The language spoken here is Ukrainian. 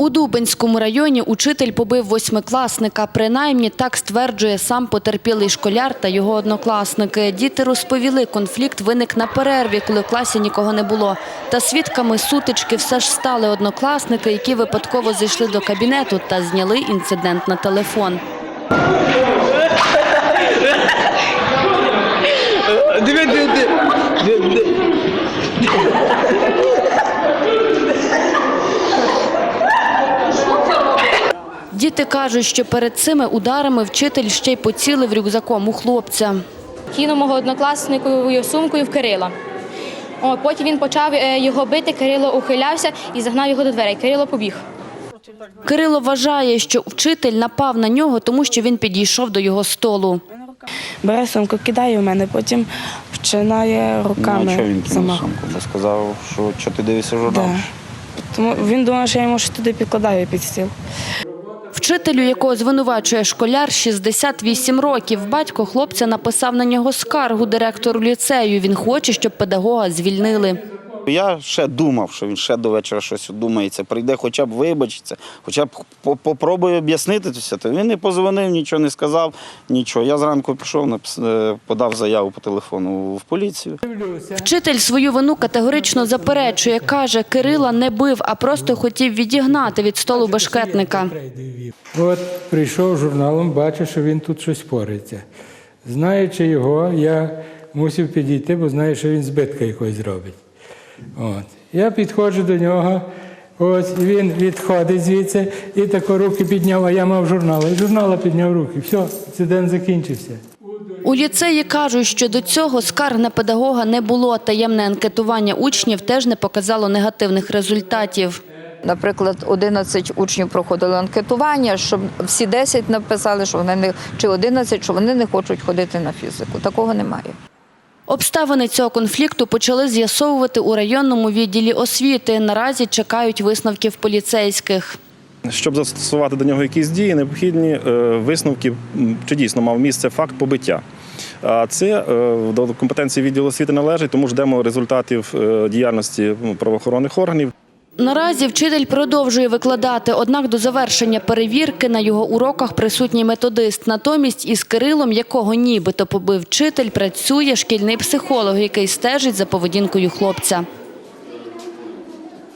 У Дубенському районі учитель побив восьмикласника. Принаймні так стверджує сам потерпілий школяр та його однокласники. Діти розповіли, конфлікт виник на перерві, коли в класі нікого не було. Та свідками сутички все ж стали однокласники, які випадково зайшли до кабінету та зняли інцидент на телефон. Діти кажуть, що перед цими ударами вчитель ще й поцілив рюкзаком у хлопця. кинув мого однокласниковою сумкою в Кирила. О, потім він почав е, його бити, Кирило ухилявся і загнав його до дверей. Кирило побіг. Кирило вважає, що вчитель напав на нього, тому що він підійшов до його столу. Бере сумку, кидає в мене, потім починає руками Ну, а чого він кинув замах. сумку? Бо сказав, що що ти дивишся журнал. Да. Тому він думав, що я йому щось туди підкладаю під стіл. Вчителю, якого звинувачує школяр, 68 років. Батько хлопця написав на нього скаргу директору ліцею. Він хоче, щоб педагога звільнили. Я ще думав, що він ще до вечора щось думається. Прийде, хоча б вибачиться, хоча б попробує об'яснити це все. То він не позвонив, нічого не сказав, нічого. Я зранку пішов, е, подав заяву по телефону в поліцію. Вчитель свою вину категорично заперечує. Каже, Кирила не бив, а просто хотів відігнати від столу бешкетника. От прийшов журналом, бачу, що він тут щось пориться. Знаючи його, я мусив підійти, бо знаю, що він збитка якось зробить. От. Я підходжу до нього, ось і він відходить звідси і тако руки підняв, а я мав журнал. І журнала підняв руки. Все, інцидент закінчився. У ліцеї кажуть, що до цього скарг на педагога не було. Таємне анкетування учнів теж не показало негативних результатів. Наприклад, 11 учнів проходили анкетування, щоб всі 10 написали, що вони не чи 11, що вони не хочуть ходити на фізику. Такого немає. Обставини цього конфлікту почали з'ясовувати у районному відділі освіти. Наразі чекають висновків поліцейських. Щоб застосувати до нього якісь дії, необхідні е, висновки, чи дійсно мав місце факт побиття. А це е, до компетенції відділу освіти належить, тому ждемо результатів е, діяльності ну, правоохоронних органів. Наразі вчитель продовжує викладати, однак до завершення перевірки на його уроках присутній методист. Натомість із Кирилом, якого нібито побив вчитель, працює шкільний психолог, який стежить за поведінкою хлопця.